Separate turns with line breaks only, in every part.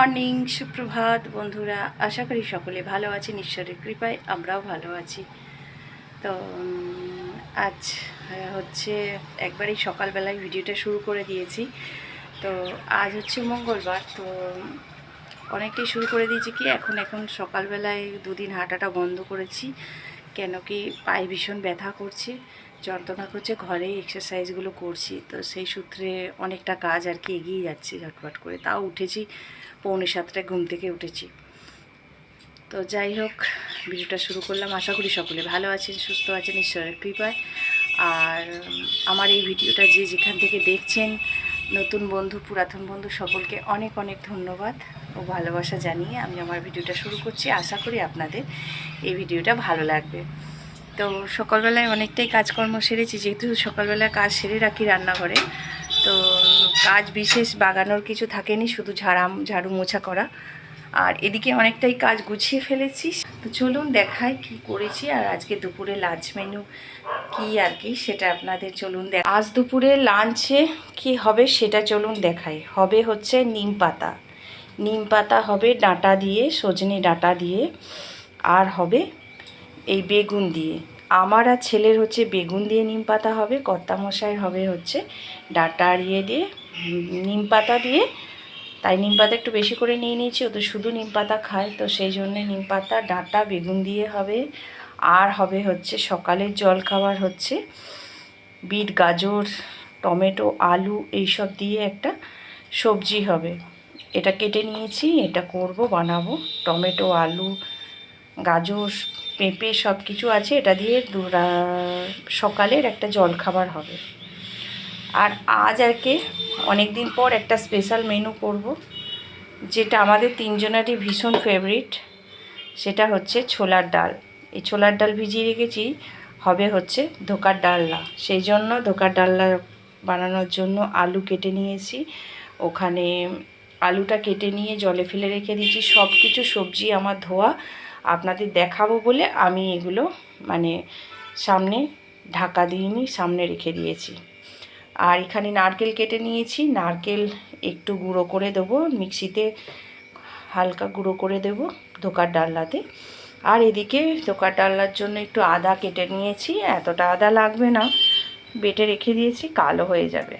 Morning, সুপ্রভাত বন্ধুরা। আশা করি সকলে ভালো আছেন, ঈশ্বরের কৃপায় আমরাও ভালো আছি। তো আজ হচ্ছে একবারেই সকালবেলায় ভিডিওটা শুরু করে দিয়েছি। তো, আজ হচ্ছে মঙ্গলবার, তো অনেকটাই শুরু করে দিয়েছি কি, এখন এখন সকালবেলায় দুদিন হাঁটাটা বন্ধ করেছি। কেন কি পায়ে ভীষণ ব্যথা করছে, যন্ত্রণা করছে ঘরে এক্সারসাইজগুলো করছি, তো সেই সূত্রে অনেকটা কাজ আর কি এগিয়ে যাচ্ছে ঝটপট করে। তাও উঠেছি, পৌনে সাতটায় ঘুম থেকে উঠেছি। তো যাই হোক, ভিডিওটা শুরু করলাম। আশা করি সকলে ভালো আছেন, সুস্থ আছেন, ঈশ্বরের কৃপায়। আর আমার এই ভিডিওটা যে যেখান থেকে দেখছেন, নতুন বন্ধু, পুরাতন বন্ধু, সকলকে অনেক অনেক ধন্যবাদ। ও ভালোবাসা জানিয়ে আমি আমার ভিডিওটা শুরু করছি। আশা করি আপনাদের এই ভিডিওটা ভালো লাগবে। তো সকালবেলায় অনেকটাই কাজকর্ম সেরেছি, যেহেতু সকালবেলায় কাজ সেরে রাখি রান্নাঘরে। তো কাজ বিশেষ বাগানোর কিছু থাকেনি, শুধু ঝাড়াম, ঝাড়ু মোছা করা। আর এদিকে অনেকটাই কাজ গুছিয়ে ফেলেছি। তো চলুন দেখাই কি করেছি আর আজকে দুপুরে লাঞ্চ মেনু কি আর কি সেটা আপনাদের চলুন দেখ আজ দুপুরে লাঞ্চে কি হবে সেটা চলুন দেখাই। হবে হচ্ছে নিম পাতা। নিম পাতা হবে ডাঁটা দিয়ে, সজনে ডাঁটা দিয়ে, আর হবে এই বেগুন দিয়ে। আমার আর ছেলের হচ্ছে বেগুন দিয়ে নিম পাতা হবে কর্তামশাইয়ের হবে হচ্ছে ডাঁটা ইয়ে দিয়ে নিম পাতা দিয়ে। তাই নিম পাতা একটু বেশি করে নিয়ে নিয়েছি, ও তো শুধু নিম পাতা খায়, তো সেই জন্যে নিম পাতা, ডাঁটা, বেগুন দিয়ে হবে। আর হবে হচ্ছে সকালের জল খাবার হচ্ছে, বিট, গাজর, টমেটো, আলু, এইসব দিয়ে একটা সবজি হবে। এটা কেটে নিয়েছি, এটা করব, বানাবো। টমেটো, আলু, গাজর, পেঁপে সব কিছু আছে, এটা দিয়ে দুরা, সকালের একটা জল খাবার হবে। আর আজ আর কি অনেক দিন পর একটা স্পেশাল মেনু করব, যেটা আমাদের তিনজনেরই ভীষণ ফেভারিট সেটা হচ্ছে ছোলার ডাল। এই ছোলার ডাল ভিজিয়ে রেখেছি, হবে হচ্ছে ধোকার ডালনা। সেই জন্য ধোকার ডালনা বানানোর জন্য আলু কেটে নিয়েছি। ওখানে আলুটা কেটে নিয়ে জলে ফেলে রেখে দিয়েছি। সব কিছু সবজি আমার ধোয়া। আপনাদের দেখাবো বলে আমি এগুলো মানে সামনে ঢাকা দিইনি, সামনে রেখে দিয়েছি। আর এখানে নারকেল কেটে নিয়েছি। নারকেল একটু গুঁড়ো করে দেবো, মিক্সিতে হালকা গুঁড়ো করে দেবো ধোকার ডালনাতে। আর এদিকে ধোকার ডালনার জন্য একটু আদা কেটে নিয়েছি। এতটা আদা লাগবে না। বেটে রেখে দিয়েছি, কালো হয়ে যাবে।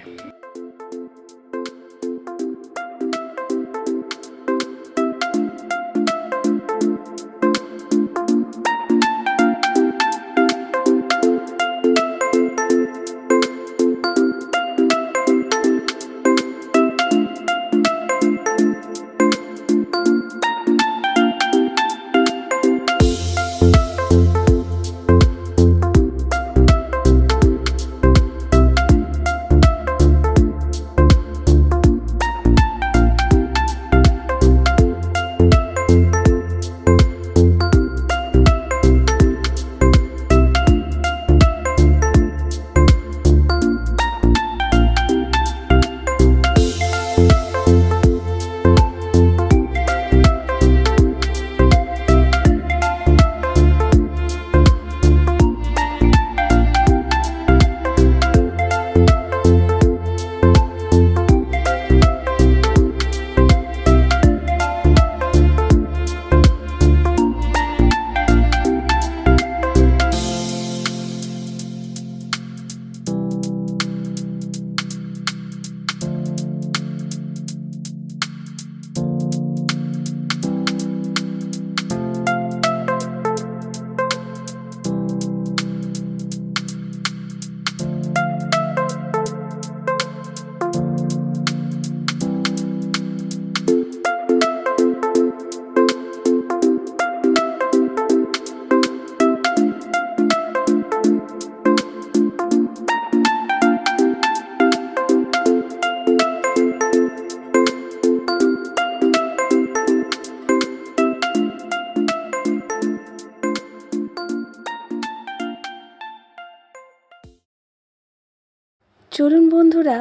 চলুন বন্ধুরা,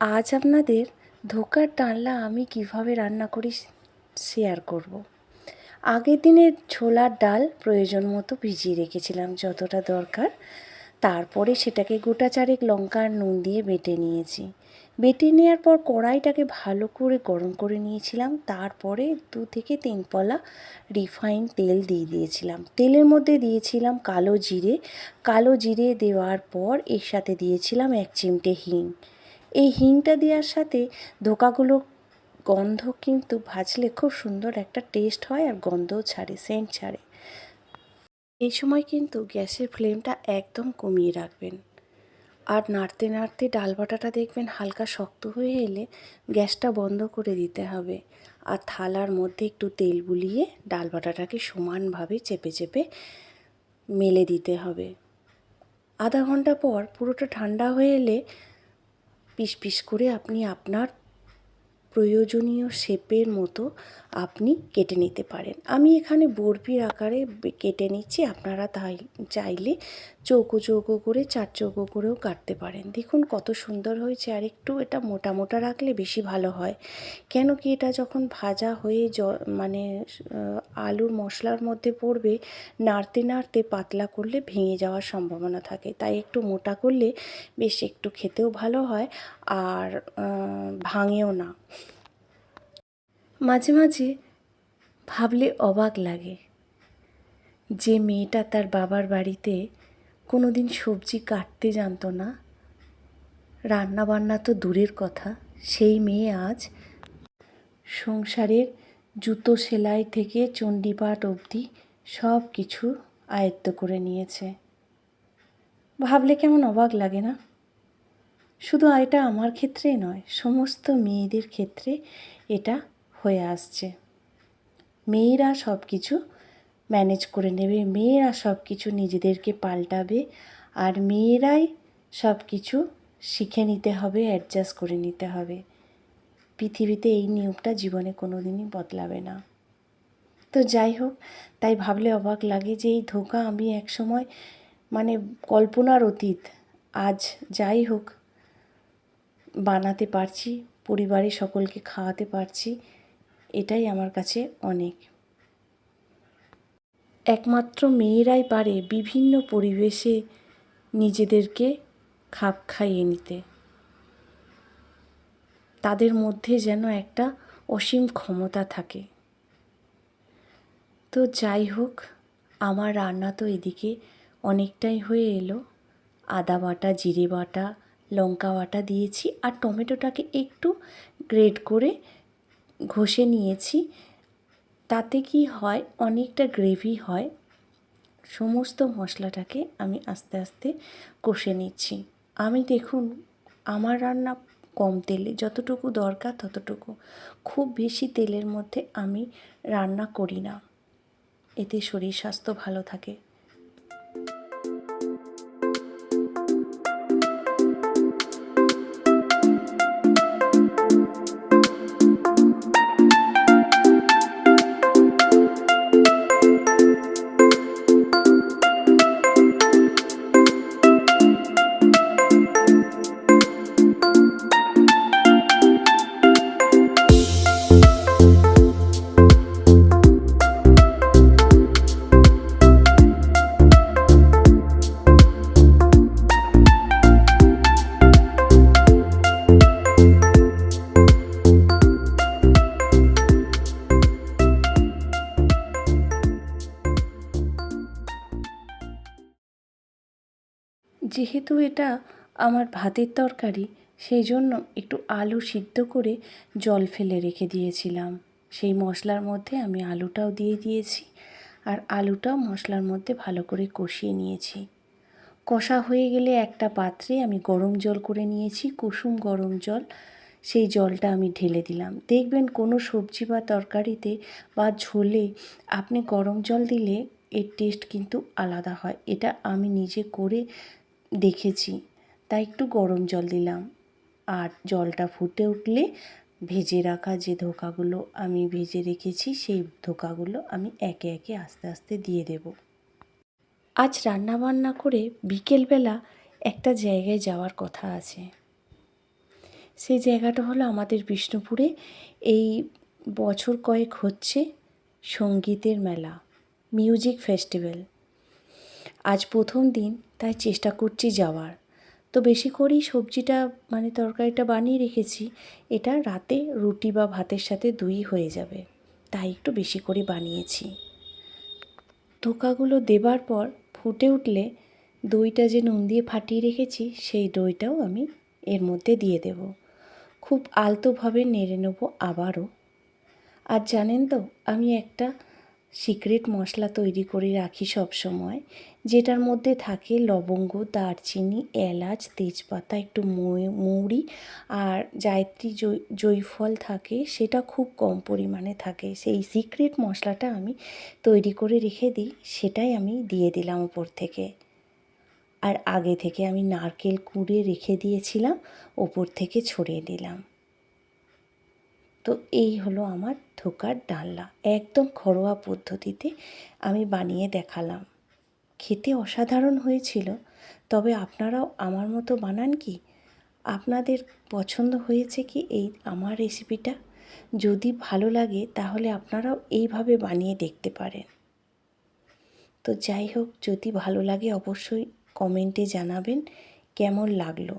আজ আপনাদের ধোকার ডালনা আমি কীভাবে রান্না করি শেয়ার করব। আগের দিনের ছোলার ডাল প্রয়োজন মতো ভিজিয়ে রেখেছিলাম, যতটা দরকার তারপরে সেটাকে গোটা চারেক লঙ্কা আর নুন দিয়ে বেটে নিয়েছি। বেটে নেওয়ার পর কড়াইটাকে ভালো করে গরম করে নিয়েছিলাম। তারপরে দু থেকে তিন পলা রিফাইন তেল দিয়ে দিয়েছিলাম। তেলের মধ্যে দিয়েছিলাম কালো জিরে। কালো জিরে দেওয়ার পর এর সাথে দিয়েছিলাম এক চিমটে হিং। এই হিংটা দেওয়ার সাথে ধোকাগুলো গন্ধ কিন্তু ভাজলে খুব সুন্দর একটা টেস্ট হয় আর গন্ধও ছাড়ে, সেন্ট ছাড়ে। এই সময় কিন্তু গ্যাসের ফ্লেমটা একদম কমিয়ে রাখবেন। আর নাড়তে নাড়তে ডাল বাটাটা দেখবেন হালকা শক্ত হয়ে এলে গ্যাসটা বন্ধ করে দিতে হবে। আর থালার মধ্যে একটু তেল বুলিয়ে ডাল বাটাটাকে সমানভাবে চেপে চেপে মেলে দিতে হবে। আধা ঘণ্টা পর পুরোটা ঠান্ডা হয়ে এলে পিস পিস করে আপনি আপনার প্রয়োজনীয় শেপের মতো আপনি কেটে নিতে পারেন। আমি এখানে বরফির আকারে কেটে নিচ্ছি। আপনারা তাই, চাইলে চৌকো চৌকো করে, চার চৌকো করেও কাটতে পারেন। দেখুন কত সুন্দর হয়েছে। আর একটু এটা মোটা মোটা রাখলে বেশি ভালো হয়। কেন কি এটা যখন ভাজা হয়ে জ মানে আলুর মশলার মধ্যে পড়বে, নাড়তে নাড়তে পাতলা করলে ভেঙে যাওয়ার সম্ভাবনা থাকে। তাই একটু মোটা করলে বেশ একটু খেতেও ভালো হয়, আর ভাঙেও না। মাঝে মাঝে ভাবলে অবাক লাগে যে মেয়েটা তার বাবার বাড়িতে কোনো দিন সবজি কাটতে জানতো না। রান্না বান্না তো দূরের কথা, সেই মেয়ে আজ সংসারের জুতো সেলাই থেকে চণ্ডীপাঠ অবধি সব কিছু আয়ত্ত করে নিয়েছে। ভাবলে কেমন অবাক লাগে না? শুধু এটা আমার ক্ষেত্রেই নয়, সমস্ত মেয়েদের ক্ষেত্রে এটা হয়ে আসছে। মেয়েরা সব কিছু ম্যানেজ করে নেবে। মেয়েরা সব কিছু নিজেদেরকে পাল্টাবে আর মেয়েরাই সব কিছু শিখে নিতে হবে অ্যাডজাস্ট করে নিতে হবে। পৃথিবীতে এই নিয়মটা জীবনে কোনো দিনই বদলাবে না। তো যাই হোক, তাই ভাবলে অবাক লাগে যে এই ধোকা আমি একসময় মানে কল্পনার অতীত, আজ যাই হোক, বানাতে পারছি, পরিবারের সকলকে খাওয়াতে পারছি এটাই আমার কাছে অনেক। একমাত্র মেয়েরাই পারে বিভিন্ন পরিবেশে নিজেদেরকে খাপ খাইয়ে নিতে। তাদের মধ্যে যেন একটা অসীম ক্ষমতা থাকে। তো যাই হোক, আমার রান্না তো এদিকে অনেকটাই হয়ে এলো। আদা বাটা, জিরে বাটা, লঙ্কা বাটা দিয়েছি আর টমেটোটাকে একটু গ্রেড করে ঘষে নিয়েছি। তাতে কি হয়, অনেকটা গ্রেভি হয়। সমস্ত মশলাটাকে আমি আস্তে আস্তে কষে নিচ্ছি। আমি দেখুন, আমার রান্না কম তেলে, যতটুকু দরকার ততটুকু। খুব বেশি তেলের মধ্যে আমি রান্না করি না। এতে শরীর স্বাস্থ্য ভালো থাকে। যেহেতু এটা আমার ভাতের তরকারি সেই জন্য একটু আলু সিদ্ধ করে জল ফেলে রেখে দিয়েছিলাম। সেই মশলার মধ্যে আমি আলুটাও দিয়ে দিয়েছি আর আলুটাও মশলার মধ্যে ভালো করে কষিয়ে নিয়েছি। কষা হয়ে গেলে একটা পাত্রে আমি গরম জল করে নিয়েছি, কুসুম গরম জল। সেই জলটা আমি ঢেলে দিলাম। দেখবেন কোনো সবজি বা তরকারিতে বা ঝোলে আপনি গরম জল দিলে এর টেস্ট কিন্তু আলাদা হয়। এটা আমি নিজে করে দেখেছি। তাই একটু গরম জল দিলাম। আর জলটা ফুটে উঠলে ভেজে রাখা যে ধোকাগুলো আমি ভেজে রেখেছি, সেই ধোকাগুলো আমি একে একে আস্তে আস্তে দিয়ে দেব। আজ রান্না বান্না করে বিকেলবেলা একটা জায়গায় যাওয়ার কথা আছে। সেই জায়গাটা হলো আমাদের বিষ্ণুপুরে। এই বছর কয়েক হচ্ছে সঙ্গীতের মেলা, মিউজিক ফেস্টিভ্যাল। আজ প্রথম দিন, তাই চেষ্টা করছি যাওয়ার। তো বেশি করেই সবজিটা মানে তরকারিটা বানিয়ে রেখেছি, এটা রাতে রুটি বা ভাতের সাথে দুই হয়ে যাবে, তাই একটু বেশি করে বানিয়েছি। ধোকাগুলো দেবার পর ফুটে উঠলে দইটা যে নুন দিয়ে ফাটিয়ে রেখেছি, সেই দইটাও আমি এর মধ্যে দিয়ে দেব। খুব আলতোভাবে নেড়ে নেব আবারও। আর জানেন তো, আমি একটা সিক্রেট মশলা তৈরি করে রাখি সব সময়। যেটার মধ্যে থাকে লবঙ্গ, দারচিনি, এলাচ, তেজপাতা, একটু মৌরি আর জায়ত্রী জৈ- জয়ফল থাকে, সেটা খুব কম পরিমাণে থাকে। সেই সিক্রেট মশলাটা আমি তৈরি করে রেখে দিই, সেটাই আমি দিয়ে দিলাম উপর থেকে। আর আগে থেকে আমি নারকেল কুড়ে রেখে দিয়েছিলাম, ওপর থেকে ছড়িয়ে দিলাম। তো এই হলো আমার ধোকার ডালনা। একদম ঘরোয়া পদ্ধতিতে আমি বানিয়ে দেখালাম। খেতে অসাধারণ হয়েছিল, তবে আপনারাও আমার মতো বানান কি? আপনাদের পছন্দ হয়েছে কি এই আমার রেসিপিটা যদি ভালো লাগে, তাহলে আপনারাও এইভাবে বানিয়ে দেখতে পারেন। তো যাই হোক, যদি ভালো লাগে অবশ্যই কমেন্টে জানাবেন, কেমন লাগল?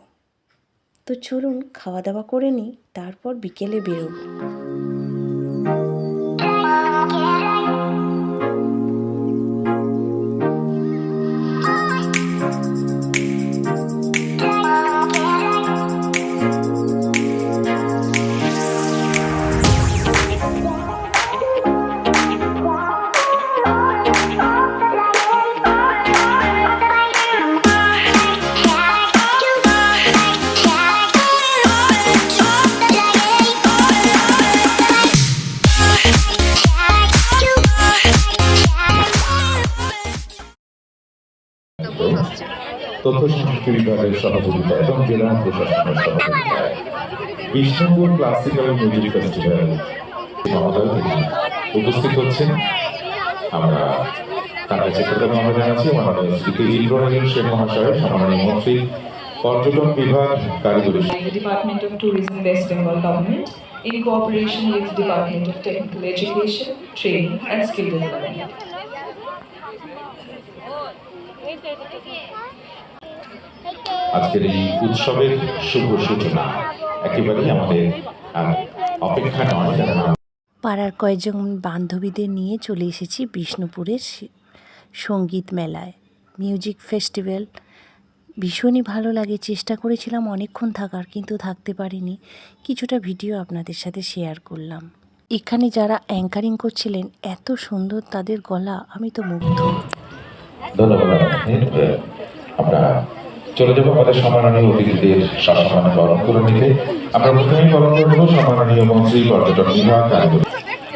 তো চলুন খাওয়া দাওয়া করে নিই তারপর বিকেলে বেরোবো।
সহযোগিতায় বিষ্ণুপুর ক্লাসিক্যাল মিউজিক ফেস্টিভ্যাল তিনি উপস্থিত হচ্ছেন আমরা তার কাছে আমরা জানাচ্ছি মাননীয় শ্রী ইন্দ্রনীল সেন মহাশয় সম্মানীয় মন্ত্রী পর্যটন বিভাগ কারিগরি
Department of Tourism West Bengal Government in cooperation with Department of Technical Education, Training and Skill Development.
আজকের এই উৎসবের শুভ সূচনা একেবারেই আমাদের অপেক্ষা নয়
পাড়ার কয়েকজন বান্ধবীদের নিয়ে চলে এসেছি বিষ্ণুপুরের সংগীত মেলায়। Music festival. ভীষণই ভালো লাগে। চেষ্টা করেছিলাম অনেকক্ষণ থাকার কিন্তু থাকতে পারিনি। কিছুটা ভিডিও আপনাদের সাথে শেয়ার করলাম। এখানে যারা অ্যাঙ্কারিং করছিলেন এত সুন্দর তাদের গলা আমি তো মুগ্ধ।
ধন্যবাদ আমরা চলে যাব, আমাদের সম্মাননীয় অতিথিদের সসম্মান বরণ করে নিতে। আমরা প্রথমেই বরণ করে নেব সম্মাননীয় মন্ত্রী, পর্যটন বিভাগ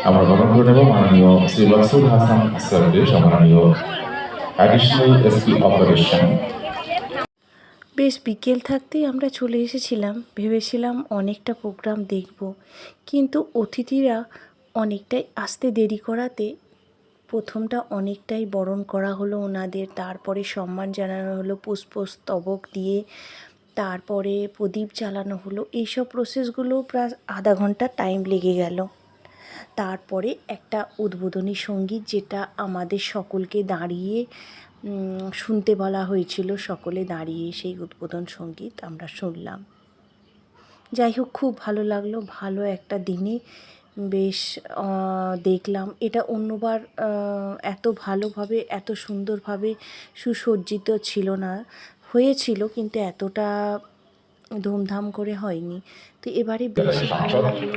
আমরা বরণ করে নেব মাননীয় শ্রী মাসুদ হাসান স্যারদের সম্মাননীয় অ্যাডিশনাল এসপি অপারেশন
বেশ বিকেল থাকতেই আমরা চলে এসেছিলাম। ভেবেছিলাম অনেকটা প্রোগ্রাম দেখব। কিন্তু অতিথিরা অনেকটাই আসতে দেরি করাতে প্রথমটা অনেকটাই বরণ করা হলো ওনাদের, তারপরে সম্মান জানানো হলো, পুষ্পস্তবক দিয়ে, তারপরে প্রদীপ জ্বালানো হলো। এইসব প্রসেসগুলো প্রায় আধা ঘণ্টা টাইম লেগে গেল। তারপরে একটা উদ্বোধনী সংগীত যেটা আমাদের সকলকে দাঁড়িয়ে শুনতে বলা হয়েছিল, সকলে দাঁড়িয়ে সেই উদ্বোধন সংগীত আমরা শুনলাম। যাই হোক, খুব ভালো লাগল। ভালো একটা দিনে বেশ দেখলাম। এটা অন্যবার এত ভালোভাবে এত সুন্দরভাবে সুসজ্জিত ছিল না। হয়েছিল কিন্তু এতটা ধুমধাম করে হয়নি। তো এবারে বেশ ভালো লাগল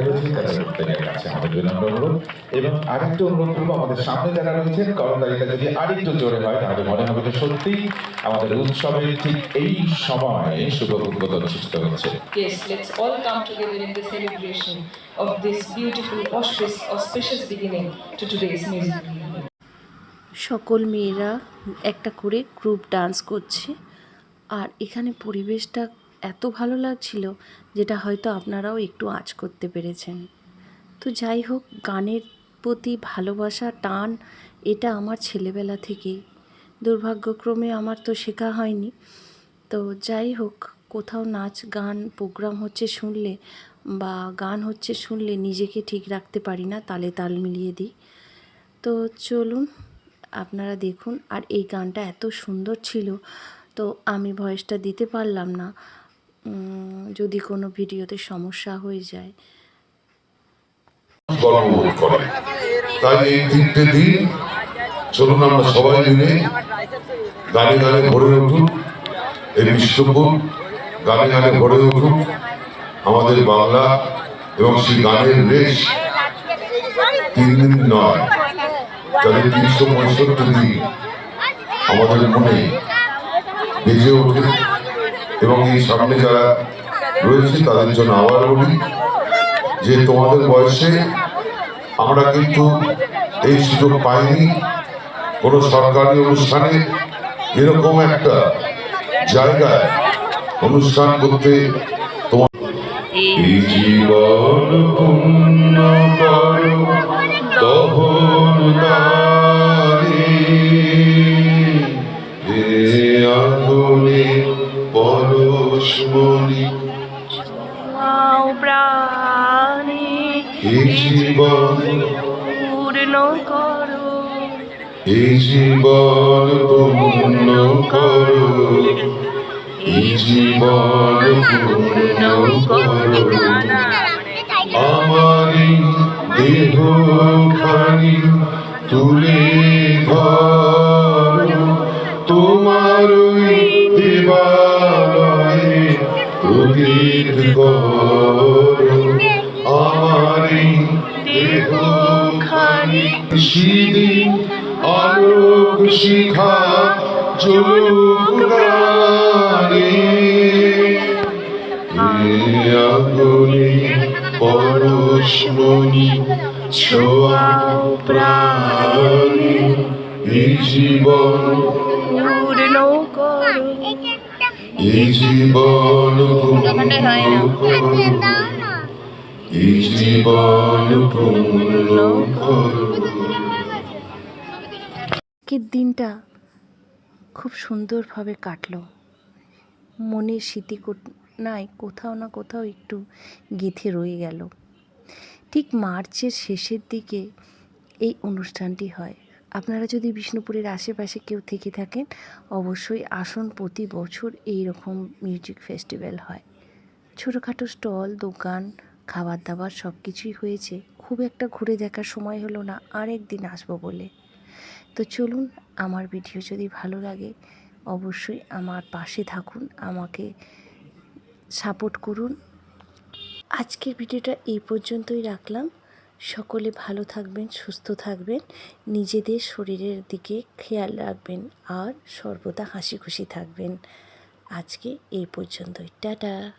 এবং
চেষ্টা
অনুরোধ। এবং আরেকটা অনুরোধ করব আমাদের সামনে যারা রয়েছেন যদি আরেকটু জোরে হয় তাহলে মনে হবে যে সত্যি আমাদের উৎসবের ঠিক এই সময় শুভ উদ্বোধন সৃষ্টি হচ্ছে।
Yes, let's all come together in the celebration of this beautiful, auspicious, auspicious beginning to today's music.
সকল মেয়েরা একটা করে গ্রুপ ডান্স করছে। আর এখানে পরিবেশটা এত ভালো লাগছিল যেটা হয়তো আপনারাও একটু আঁচ করতে পেরেছেন। তো যাই হোক, গানের প্রতি ভালোবাসা, টান, এটা আমার ছেলেবেলা থেকেই দুর্ভাগ্যক্রমে আমার তো শেখা হয়নি। তো যাই হোক, কোথাও নাচ, গান, প্রোগ্রাম হচ্ছে শুনলে বা গান হচ্ছে শুনলে নিজেকে ঠিক রাখতে পারি না, তালে তাল মিলিয়ে দিই। তো চলুন, আপনারা দেখুন, আর এই গানটা এত সুন্দর ছিল তো আমি ভয়েসটা দিতে পারলাম না। যদি কোনো ভিডিওতে সমস্যা হয়ে যায়।
তাই এই তিনটে দিন চলুন আমরা সবাই মিলে গানে গানে ভরে উঠুন। এই বিশ্বপুর গানে গানে ভরে উঠুন। আমাদের বাংলা এবং সেই গানের রেশ তিন দিন নয়, যাদের তিনশো পঁয়ষট্টি দিন আমাদের মনে বেজে ওঠে এবং এই সামনে যারা রয়েছে তাদের জন্য আবার বলি যে তোমাদের বয়সে আমরা কিন্তু এই সুযোগ পাইনি। কোন সরকারি অনুষ্ঠানে এরকম একটা জায়গায় অনুষ্ঠান করতে তোমার এই পরশমণি
প্রাণী
এই জীবন
পূর্ণ করো।
এই জীবন পূর্ণ করো। এই জীবন পূর্ণ করো। আমারি দেহ খানি তুলে ধরো। তোমার ওই দেবালয়ে করো আমারি দেহ খানি সেদিন আলোক শিখা যোগ গানে আগুনে পরশমণি ছোয়াও প্রাণে জীবন পূর্ণ করো
আজকের দিনটা খুব সুন্দরভাবে কাটলো। মনের স্মৃতি নাই, কোথাও না কোথাও একটু গেঁথে রয়ে গেল। ঠিক মার্চের শেষের দিকে এই অনুষ্ঠানটি হয়। আপনারা যদি বিষ্ণুপুরের আশেপাশে কেউ থেকে থাকেন, অবশ্যই আসন প্রতি বছর এই রকম মিউজিক ফেস্টিভ্যাল হয়। ছোটোখাটো স্টল, দোকান খাবার দাবার সব কিছুই হয়েছে। খুব একটা ঘুরে দেখার সময় হলো না আরেক দিন আসব বলে। তো চলুন, আমার ভিডিও যদি ভালো লাগে, অবশ্যই আমার পাশে থাকুন, আমাকে সাপোর্ট করুন। আজকের ভিডিওটা এই পর্যন্তই রাখলাম। সকলে ভালো থাকবেন, সুস্থ থাকবেন, নিজেদের শরীরের দিকে খেয়াল রাখবেন আর সর্বদা হাসি খুশি থাকবেন। আজকে এই পর্যন্তই। টাটা।